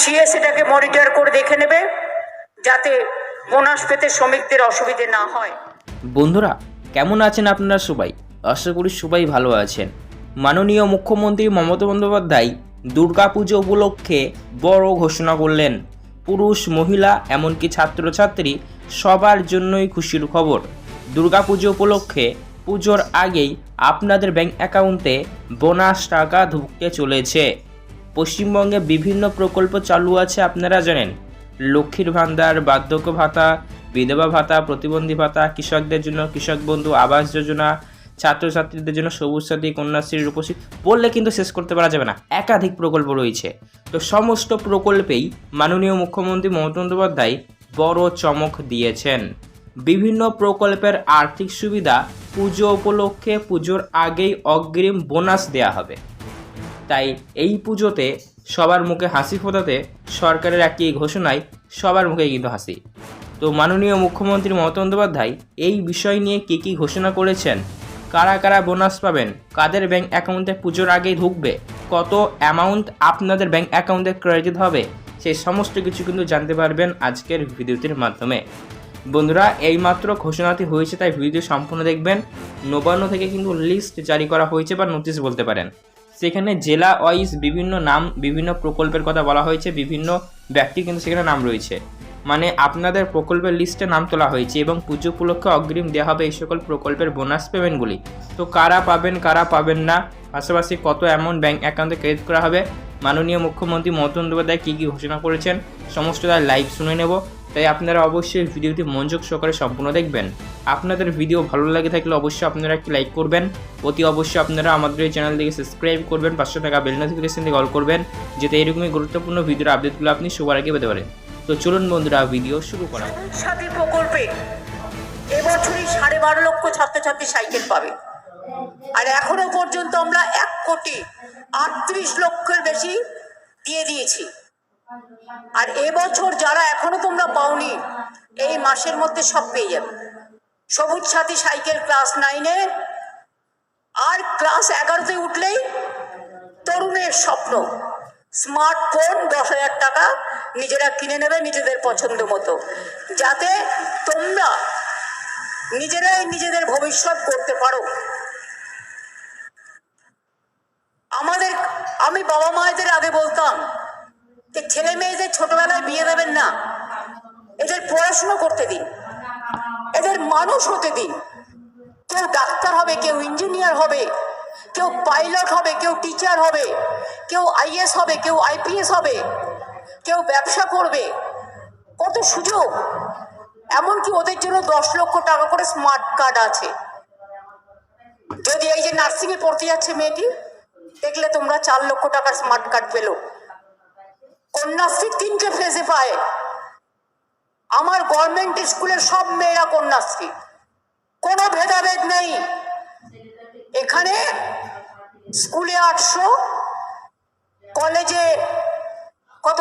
CA সেটাকে monitor করে দেখে নেবে, যাতে বোনাস পেতে শ্রমিকদের অসুবিধে না হয়। বন্ধুরা, কেমন আছেন আপনারা সবাই? আশা করি সবাই ভালো আছেন। মাননীয় মুখ্যমন্ত্রী মমতা বন্দ্যোপাধ্যায় দুর্গাপুজো উপলক্ষে বড় ঘোষণা করলেন। পুরুষ, মহিলা, এমনকি ছাত্রছাত্রী সবার জন্যই খুশির খবর। দুর্গাপুজো উপলক্ষে পুজোর আগেই আপনাদের ব্যাংক অ্যাকাউন্টে বোনাস টাকা ঢুকতে চলেছে। পশ্চিমবঙ্গে বিভিন্ন প্রকল্প চালু আছে আপনারা জানেন। লক্ষ্মীর ভান্ডার, বার্ধক্য ভাতা, বিধবা ভাতা, প্রতিবন্ধী ভাতা, কৃষকদের জন্য কৃষক বন্ধু, আবাস যোজনা, ছাত্রছাত্রীদের জন্য সবুজ সাথী কন্যাশ্রী রূপশ্রী বললে কিন্তু শেষ করতে পারা যাবে না। একাধিক প্রকল্প রয়েছে। তো সমস্ত প্রকল্পেই মাননীয় মুখ্যমন্ত্রী মমতা বন্দ্যোপাধ্যায় বড় চমক দিয়েছেন। বিভিন্ন প্রকল্পের আর্থিক সুবিধা পুজো উপলক্ষে পুজোর আগেই অগ্রিম বোনাস দেওয়া হবে। তাই এই পুজোতে সবার মুখে হাসি ফোটাতে সরকারের একটি এই ঘোষণায় সবার মুখে কিন্তু হাসি। তো মাননীয় মুখ্যমন্ত্রী মমতা বন্দ্যোপাধ্যায়, এই বিষয় নিয়ে কী কী ঘোষণা করেছেন? কারা কারা বোনাস পাবেন? কাদের ব্যাংক অ্যাকাউন্টে পুজোর আগেই ঢুকবে? কত অ্যামাউন্ট আপনাদের ব্যাংক অ্যাকাউন্টে ক্রেডিট হবে? সেই সমস্ত কিছু কিন্তু জানতে পারবেন আজকের ভিডিওটির মাধ্যমে। বন্ধুরা, এইমাত্র ঘোষণাটি হয়েছে, তাই ভিডিও সম্পূর্ণ দেখবেন। নবান্ন থেকে কিন্তু লিস্ট জারি করা হয়েছে বা নোটিশ বলতে পারেন। সেখানে জেলা ওয়াইজ বিভিন্ন নাম, বিভিন্ন প্রকল্পের কথা বলা হয়েছে, বিভিন্ন ব্যক্তি কিন্তু সেখানে নাম রয়েছে। মানে আপনাদের প্রকল্পের লিস্টে নাম তোলা হয়েছে এবং পুজো উপলক্ষে অগ্রিম দেওয়া হবে এই সকল প্রকল্পের বোনাস পেমেন্টগুলি তো কারা পাবেন কারা পাবেন না, পাশাপাশি কত অ্যামাউন্ট ব্যাঙ্ক অ্যাকাউন্টে ক্রেডিট করা হবে, মাননীয় মুখ্যমন্ত্রী মমতা বন্দ্যোপাধ্যায় কী কী ঘোষণা করেছেন সমস্ত তার লাইভ শুনে নেব। তাই আপনারা অবশ্যই ভিডিওটি মনোযোগ সহকারে সম্পূর্ণ দেখবেন। আপনাদের ভিডিও ভালো লাগে থাকলে অবশ্যই আপনারা একটি লাইক করবেন। অতি অবশ্যই আপনারা আমাদের এই চ্যানেল থেকে সাবস্ক্রাইব করবেন পাঁচশো টাকা বেল নোটিফিকেশন থেকে অল করবেন, যাতে এরকমই গুরুত্বপূর্ণ ভিডিওর আপডেটগুলো আপনি সবার আগে পেতে পারেন। তো চলুন বন্ধুরা, ভিডিও শুরু করা সাথী প্রকল্পে এবছরই সাড়ে বারো লক্ষ ছাত্রছাত্রী সাইকেল পাবে। আর এখনও পর্যন্ত আমরা এক কোটি আটত্রিশ লক্ষের বেশি দিয়ে দিয়েছি। আর এবছর যারা এখনও তোমরা পাওনি, এই মাসের মধ্যে সব পেয়ে যাবে। সবুজ সাথী সাইকেল ক্লাস নাইনে আর ক্লাস এগারোতে উঠলেই তরুণের স্বপ্ন। স্মার্টফোন দশ হাজার টাকা, নিজেরা কিনে নেবে নিজেদের পছন্দ মতো। যাতে তোমরা নিজেরাই নিজেদের ভবিষ্যৎ করতে পারো। আমাদের, আমি বাবা মায়েদের আগে বলতাম যে ছেলে মেয়েদের ছোটবেলায় বিয়ে দেবেন না, এদের পড়াশুনো করতে দিন, এদের মানুষ হতে দিন। কেউ ডাক্তার হবে, কেউ ইঞ্জিনিয়ার হবে, কেউ পাইলট হবে, কেউ টিচার হবে, কেউ আইএস হবে, কেউ আইপিএস হবে, কেউ ব্যবসা করবে। কত সুযোগ। এমনকি ওদের জন্য দশ লক্ষ টাকা করে স্মার্ট কার্ড আছে। যদি এই যে নার্সিংয়ে পড়তে যাচ্ছে মেয়েটি, দেখলে তোমরা চার লক্ষ টাকার স্মার্ট কার্ড পেল। কন্যাশ্রী তিনটে ফেজে পায়। আমার গভর্নমেন্ট স্কুলের সব মেয়েরা কন্যাশ্রী কোনো ভেদাভেদ নেই। এখানে স্কুলে আটশো, কলেজে কত?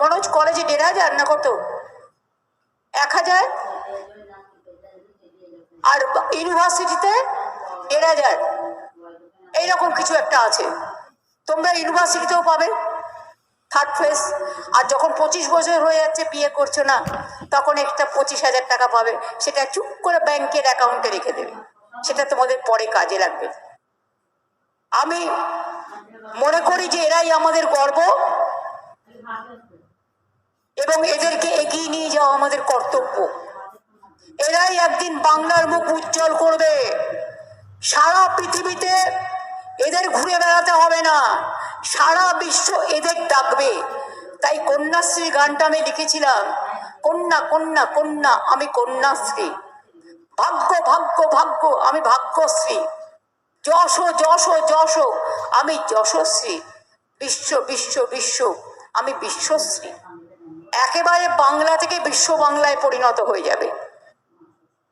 মনোজ, কলেজে দেড় হাজার না কত? এক হাজার? আর ইউনিভার্সিটিতে দেড় হাজার। এইরকম কিছু একটা আছে। তোমরা ইউনিভার্সিটিতেও পাবে। থার্ড ফেজ আর যখন পঁচিশ বছর হয়ে যাচ্ছে, বিয়ে করছ না, তখন একটা পঁচিশ হাজার টাকা পাবে। সেটা চুপ করে ব্যাংকের অ্যাকাউন্টে রেখে দেবে। সেটা তোমাদের পরে কাজে লাগবে। আমি মনে করি যে এরাই আমাদের গর্ব, এবং এদেরকে এগিয়ে নিয়ে যাওয়া আমাদের কর্তব্য। এরাই একদিন বাংলার মুখ উজ্জ্বল করবে। সারা পৃথিবীতে এদের ঘুরে বেড়াতে হবে না। সারা বিশ্ব এদের ডাকবে। তাই কন্যাশ্রী গানটা আমি লিখেছিলাম। কন্যা কন্যা কন্যা, আমি কন্যাশ্রী। ভাগ্য ভাগ্য ভাগ্য, আমি ভাগ্যশ্রী। যশ যশ যশ, আমি যশশ্রী। বিশ্ব বিশ্ব বিশ্ব, আমি বিশ্বশ্রী। একেবারে বাংলা থেকে বিশ্ব বাংলায় পরিণত হয়ে যাবে।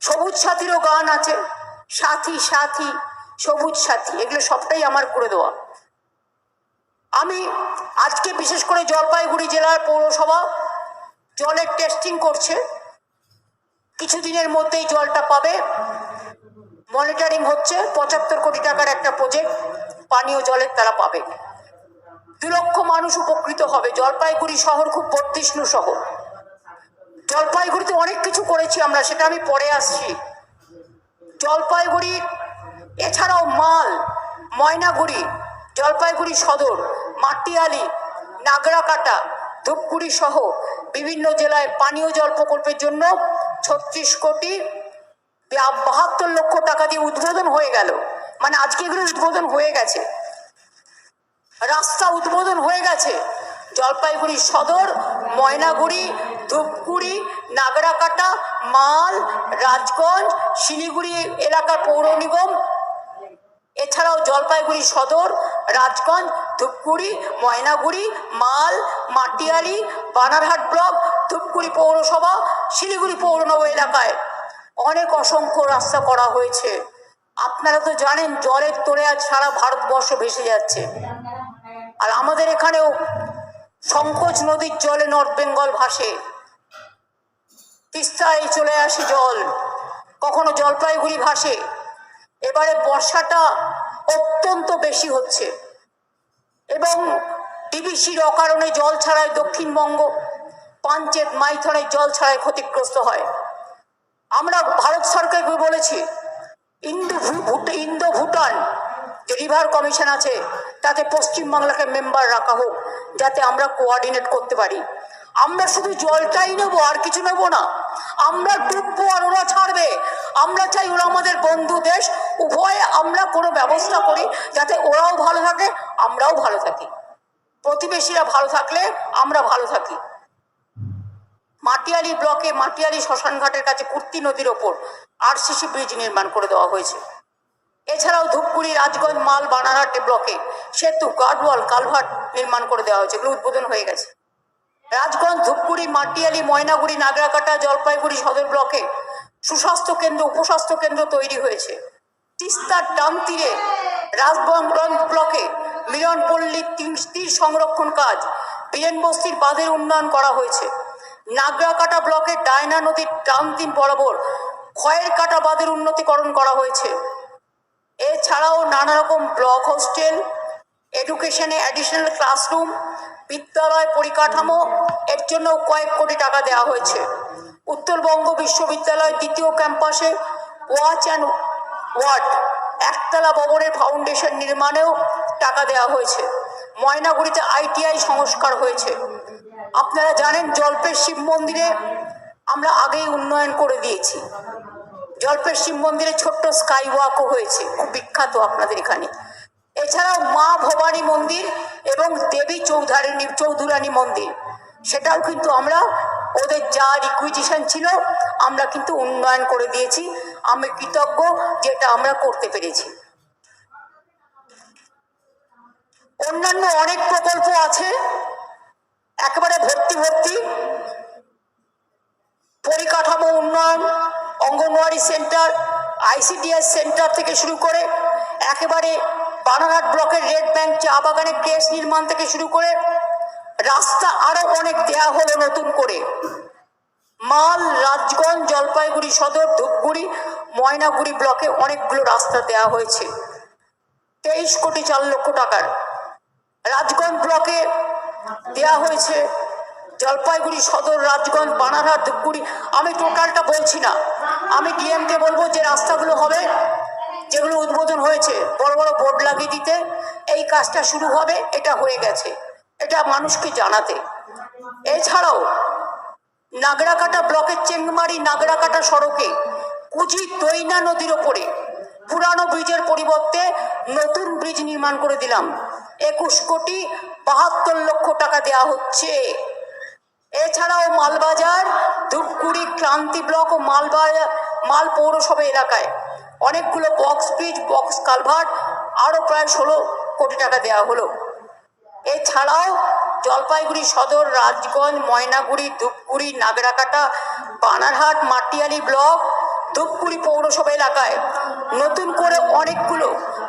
সবুজ সাথীরও গান আছে। সাথী সাথী সবুজ সাথী, এগুলো সবটাই আমার করে দেওয়া। আমি আজকে বিশেষ করে জলপাইগুড়ি জেলার পৌরসভা জলের টেস্টিং করছে। কিছুদিনের মধ্যেই জলটা পাবে। মনিটরিং হচ্ছে, পঁচাত্তর কোটি টাকার একটা প্রজেক্ট পানীয় জলের তারা পাবে। দু লক্ষ মানুষ উপকৃত হবে। জলপাইগুড়ি শহর খুব বর্ধিষ্ণু শহর। জলপাইগুড়িতে অনেক কিছু করেছি আমরা, সেটা আমি পরে আসছি। জলপাইগুড়ি এছাড়াও মাল, ময়নাগুড়ি, জলপাইগুড়ি সদর, মাটিয়ালি, নাগরাকাটা, ধূপগুড়ি সহ বিভিন্ন জেলায় পানীয় জল প্রকল্পের জন্য ছত্রিশ কোটি বাহাত্তর লক্ষ টাকা দিয়ে উদ্বোধন হয়ে গেল। মানে আজকে এগুলো উদ্বোধন হয়ে গেছে। রাস্তা উদ্বোধন হয়ে গেছে। জলপাইগুড়ি সদর, ময়নাগুড়ি, ধূপগুড়ি, নাগরাকাটা, মাল, রাজগঞ্জ, শিলিগুড়ি এলাকার পৌর নিগম এছাড়াও জলপাইগুড়ি সদর, রাজগঞ্জ, ধূপগুড়ি, ময়নাগুড়ি, মাল মাটিয়ালি বানারহাট ব্লক, ধূপগুড়ি পৌরসভা, শিলিগুড়ি পৌরনগর এলাকায় অনেক অসংখ্য রাস্তা করা হয়েছে। আপনারা তো জানেন জলের তোরে আজ সারা ভারতবর্ষ ভেসে যাচ্ছে। আর আমাদের এখানেও সংকোচ নদীর জলে নর্থ বেঙ্গল ভাসে। তিস্তায় চলে আসে জল। কখনো জলপাইগুড়ি ভাসে এবারে বর্ষাটা অত্যন্ত বেশি হচ্ছে। এবং ডিবিসির অকারণে জল ছাড়ায় দক্ষিণবঙ্গ, পাঞ্চেত মাইথনের জল ছাড়ায় ক্ষতিগ্রস্ত হয়। আমরা ভারত সরকারকে বলেছি, ইন্দো ইন্দো ভুটান যে রিভার কমিশন আছে, তাতে পশ্চিমবাংলাকে মেম্বার রাখা হোক, যাতে আমরা কোঅর্ডিনেট করতে পারি। আমরা শুধু জলটাই নেব, আর কিছু নেব না। আমরা ডুববো আর ওরা ছাড়বে। আমরা চাই ওরা আমাদের বন্ধু দেশ, উভয়ে আমরা কোনো ব্যবস্থা করি যাতে ওরাও ভালো থাকে, আমরাও ভালো থাকি। প্রতিবেশীরা ভালো থাকলে আমরা ভালো থাকি। মাটিয়ালি ব্লকে মাটিয়ালি শ্মশানঘাটের কাছে কুর্তি নদীর ওপর আরসিসি ব্রিজ নির্মাণ করে দেওয়া হয়েছে। এছাড়াও ধূপগুড়ি, রাজগঞ্জ মাল বানারহাট ব্লকে সেতু, গার্ডওয়াল, কালভার্ট নির্মাণ করে দেওয়া হয়েছে, এগুলো উদ্বোধন হয়ে গেছে। রাজগঞ্জ, ধূপগুড়ি, মাটিয়ালি, ময়নাগুড়ি, নাগরাকাটা, জলপাইগুড়ি সদর ব্লকে সুস্বাস্থ্য কেন্দ্র, উপস্বাস্থ্য কেন্দ্র তৈরি হয়েছে। তিস্তার ডান তীরে রাজগঞ্জ ব্লকে মিলনপল্লী তীর- সংরক্ষণ কাজ বীরেন বস্তির বাঁধের উন্নয়ন করা হয়েছে। নাগরাকাটা ব্লকের ডায়না নদীর ডান তিন বরাবর খয়ের কাটা বাঁধের উন্নতিকরণ করা হয়েছে। এছাড়াও নানা রকম ব্লক হোস্টেল এডুকেশনে অ্যাডিশনাল ক্লাসরুম বিদ্যালয় পরিকাঠামো, এর জন্য কয়েক কোটি টাকা দেওয়া হয়েছে। উত্তরবঙ্গ বিশ্ববিদ্যালয় দ্বিতীয় ক্যাম্পাসে ওয়াচ অ্যান্ড ওয়ার্ড, একতলা ভবনের ফাউন্ডেশন নির্মাণেও টাকা দেওয়া হয়েছে। ময়নাগুড়িতে আইটিআই সংস্কার হয়েছে। আপনারা জানেন জল্পের শিব মন্দিরে আমরা আগেই উন্নয়ন করে দিয়েছি। জল্পের শিব মন্দিরে ছোট্ট স্কাই ওয়াকও হয়েছে। খুব বিখ্যাত আপনাদের এখানে। এছাড়াও মা ভবানী মন্দির এবং দেবী চৌধারিণী চৌধুরানী মন্দির। সেটাও কিন্তু আমরা, ওদের যা রিকুইজিশন ছিল, আমরা কিন্তু উন্নয়ন করে দিয়েছি। আমি কৃতজ্ঞ যেটা আমরা করতে পেরেছি। অন্যান্য অনেক প্রকল্প আছে, একেবারে ভর্তি ভর্তি। পরিকাঠামো উন্নয়ন, অঙ্গনওয়াড়ি সেন্টার, আইসিডিএস সেন্টার থেকে শুরু করে, একেবারে বানারহাট ব্লকের রেড ব্যাংক চা বাগানে কেস নির্মাণ থেকে শুরু করে রাস্তা আরও অনেক দেয়া হলো নতুন করে। মাল, রাজগঞ্জ, জলপাইগুড়ি সদর, ধূপগুড়ি, ময়নাগুড়ি ব্লকে অনেকগুলো রাস্তা দেয়া হয়েছে। তেইশ কোটি চার লক্ষ টাকার। রাজগঞ্জ ব্লকে দেয়া হয়েছে জলপাইগুড়ি সদর, রাজগঞ্জ, বানারহাট, ধূপগুড়ি। আমি টোটালটা বলছি না। আমি ডিএমকে বলব যে রাস্তাগুলো হবে যেগুলো উদ্বোধন হয়েছে, বড় বড় বোর্ড লাগিয়ে দিতে, এই কাজটা শুরু হবে, এটা হয়ে গেছে। এটা মানুষকে জানাতে। এছাড়াও, নাগরাকাটা ব্লকের চেংমারি নাগরাকাটা সড়কে, কুচি দৈনা নদীর ওপরে, পুরানো ব্রিজের পরিবর্তে নতুন ব্রিজ নির্মাণ করে দিলাম। একুশ কোটি বাহাত্তর লক্ষ টাকা দেওয়া হচ্ছে। এছাড়াও মালবাজার, ধূপগুড়ি ক্রান্তি ব্লক ও মালবাজার, মাল পৌরসভা এলাকায় অনেকগুলো বক্স ব্রিজ বক্স কালভার্ট আরও প্রায় ষোলো কোটি টাকা দেওয়া হলো। এছাড়াও জলপাইগুড়ি সদর, রাজগঞ্জ, ময়নাগুড়ি, ধূপগুড়ি, নাগরাকাটা, বানারহাট, মাটিয়ালি ব্লক, ধূপগুড়ি পৌরসভা এলাকায় নতুন করে অনেকগুলো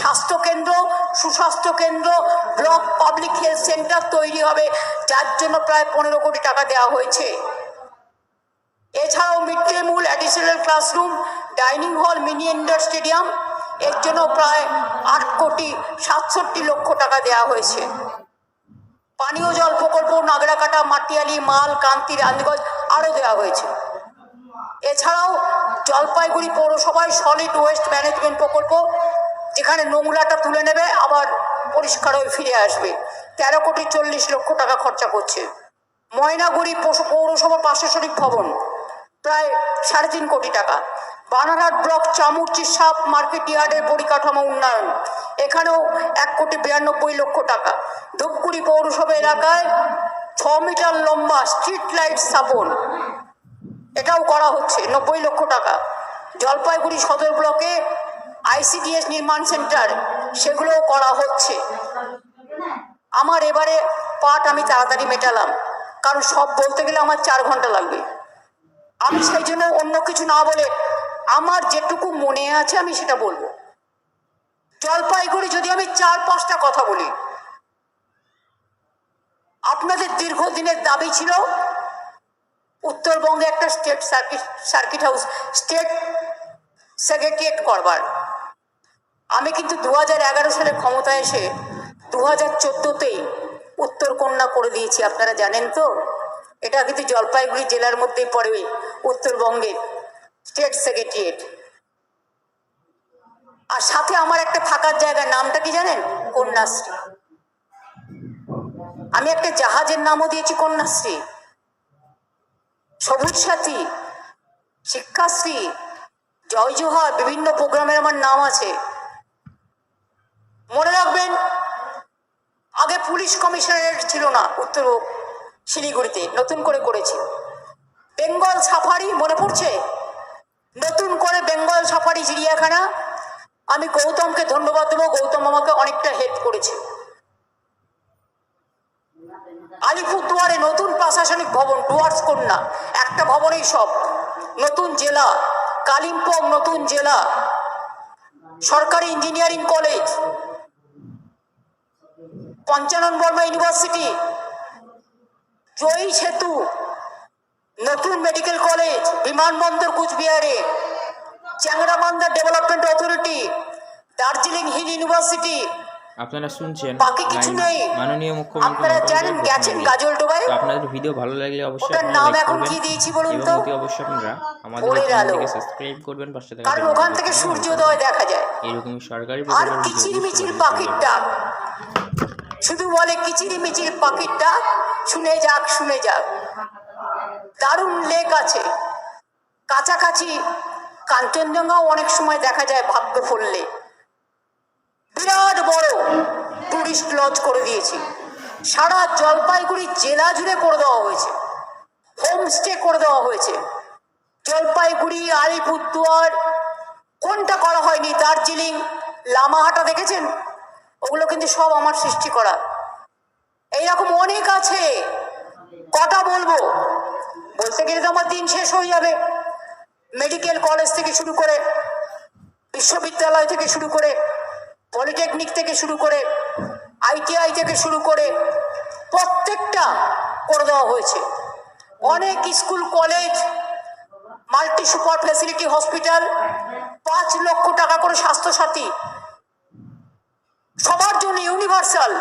স্বাস্থ্যকেন্দ্র, সুস্বাস্থ্য কেন্দ্র, ব্লক পাবলিক হেলথ সেন্টার তৈরি হবে, যার জন্য প্রায় পনেরো কোটি টাকা দেওয়া হয়েছে। এছাড়াও mid day meal additional classroom dining hall mini indoor stadium এর জন্য প্রায় আট কোটি সাতষট্টি লক্ষ টাকা দেওয়া হয়েছে। পানীয় জল প্রকল্প, নাগরাকাটা, মাটিয়ালি, মাল, কান্তি, রানীগঞ্জ আরও দেওয়া হয়েছে। এছাড়াও জলপাইগুড়ি পৌরসভায় সলিড ওয়েস্ট ম্যানেজমেন্ট প্রকল্প, যেখানে নোংরাটা তুলে নেবে, আবার পরিষ্কার হয়ে ফিরে আসবে। তেরো কোটি চল্লিশ লক্ষ টাকা খরচা করছে। ময়নাগুড়ি পৌরসভা প্রশাসনিক ভবন প্রায় সাড়ে তিন কোটি টাকা। বানারহাট ব্লক চামুরচি সাপ মার্কেট ইয়ার্ডের পরিকাঠামো উন্নয়ন। এখানেও এক কোটি বিরানব্বই লক্ষ টাকা। ধূপগুড়ি পৌরসভা এলাকায় ছ মিটার লম্বা স্ট্রিট লাইট স্থাপন। এটাও করা হচ্ছে, নব্বই লক্ষ টাকা। জলপাইগুড়ি সদর ব্লকে আইসিডিএস নির্মাণ সেন্টার, সেগুলোও করা হচ্ছে। আমার এবারে পাট আমি তাড়াতাড়ি মেটালাম, কারণ সব বলতে গেলে আমার চার ঘণ্টা লাগবে। আমি সেই জন্য অন্য কিছু না বলে আমার যেটুকু মনে আছে আমি সেটা বলব। জলপাইগুড়ি যদি আমি চার পাঁচটা কথা বলি, আপনাদের দীর্ঘদিনের দাবি ছিল উত্তরবঙ্গে একটা state circuit circuit house state secretariat করবার। আমি কিন্তু দু হাজার এগারো সালে ক্ষমতায় এসে দু হাজার চোদ্দোতেই উত্তরকন্যা করে দিয়েছি, আপনারা জানেন তো? এটা কিন্তু জলপাইগুড়ি জেলার মধ্যেই পড়বে উত্তরবঙ্গের স্টেট সেক্রেটারিয়েট। আর সাথে আমার একটা থাকার জায়গার নামটা কি জানেন? কন্যাশ্রী। আমি একটা জাহাজের নামও দিয়েছি কন্যাশ্রী। সবুজ সাথী, শিক্ষাশ্রী, জয় জোহার, বিভিন্ন প্রোগ্রামের আমার নাম আছে। মনে রাখবেন, আগে পুলিশ কমিশনারেট ছিল না উত্তর শিলিগুড়িতে নতুন করে করেছে। বেঙ্গল সাফারি মনে পড়ছে? নতুন করে বেঙ্গল সাফারি চিড়িয়াখানা। আমি গৌতমকে ধন্যবাদ দেবো। গৌতম আমাকে অনেকটা হেল্প করেছে। আলিপুরদুয়ারে নতুন প্রশাসনিক ভবন, ডুয়ার্স কন্যা। একটা ভবনেই সব। নতুন জেলা। কালিম্পং নতুন জেলা। সরকারি engineering college Panchanan Barma university Joyee Setu নতুন মেডিকেল কলেজ বিমানবন্দর কুচবিহারে Changrabandha development authority Darjeeling hill university আপনারা শুনছেন বাকি কিছু নেই। মাননীয় মুখ্যমন্ত্রী আপনারা জানেন গেছেন ঘোষণা গাজলডোবায় আপনাদের ভিডিও ভালো লাগলে অবশ্যই ওটার নাম এখন কি দিয়েছি বলুন তো? অবশ্যই আপনারা আমাদের। চ্যানেলটিকে সাবস্ক্রাইব করবেন পাশে থাকা কারণ ওখান থেকে সূর্যোদয় দেখা যায় এরকমই সরকারি আর প্রকল্পের কিচির ভিডিও মিচির সবার পাখির ডাক শুধু বলে কিচিরি মিচির পাখির ডাক শুনে যাক শুনে যাক। দারুণ লেক আছে। কাছাকাছি কাঞ্চনজঙ্ঘাও অনেক সময় দেখা যায় ভাগ্য ফললে বিরাট বড় টুরিস্ট লজ করে দিয়েছি। সারা জলপাইগুড়ি জেলা জুড়ে করে দেওয়া হয়েছে। হোমস্টে করে দেওয়া হয়েছে। জলপাইগুড়ি, আলিপুরদুয়ার, কোনটা করা হয়নি? দার্জিলিং, লামাহাটা দেখেছেন? ওগুলো কিন্তু সব আমার সৃষ্টি করা। এইরকম অনেক আছে। কটা বলব। বলতে গেলে তো আমার দিন শেষ হয়ে যাবে। মেডিকেল কলেজ থেকে শুরু করে, বিশ্ববিদ্যালয় থেকে শুরু করে, পলিটেকনিক থেকে শুরু করে, আইটিআই থেকে শুরু করে প্রত্যেকটা করে দেওয়া হয়েছে। অনেক school, college multi super facility hospital, পাঁচ লক্ষ টাকা করে স্বাস্থ্যসাথী, সবার জন্য ইউনিভার্সাল।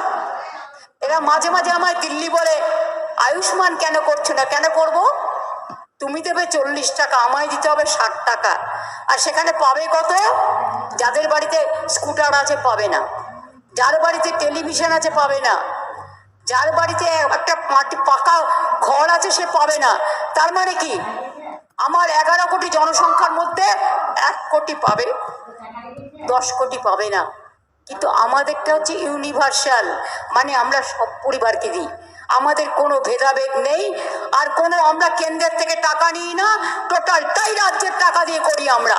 এরা মাঝে মাঝে আমায় দিল্লি বলে, আয়ুষ্মান কেন করছ না? কেন করব? তুমি দেবে চল্লিশ টাকা, আমায় দিতে হবে ষাট টাকা। আর সেখানে পাবে কত? যাদের বাড়িতে স্কুটার আছে পাবে না। যার বাড়িতে টেলিভিশন আছে পাবে না। যার বাড়িতে একটা মাটি পাকা ঘর আছে সে পাবে না। তার মানে কি? আমার এগারো কোটি জনসংখ্যার মধ্যে এক কোটি পাবে, দশ কোটি পাবে না। কিন্তু আমাদেরটা হচ্ছে ইউনিভার্সাল মানে আমরা সব পরিবারকে দিই। আমাদের কোনো ভেদাভেদ নেই, আর কোনো আমরা কেন্দ্রের থেকে টাকা নিই না টোটাল তাই রাজ্যের টাকা দিয়ে করি আমরা।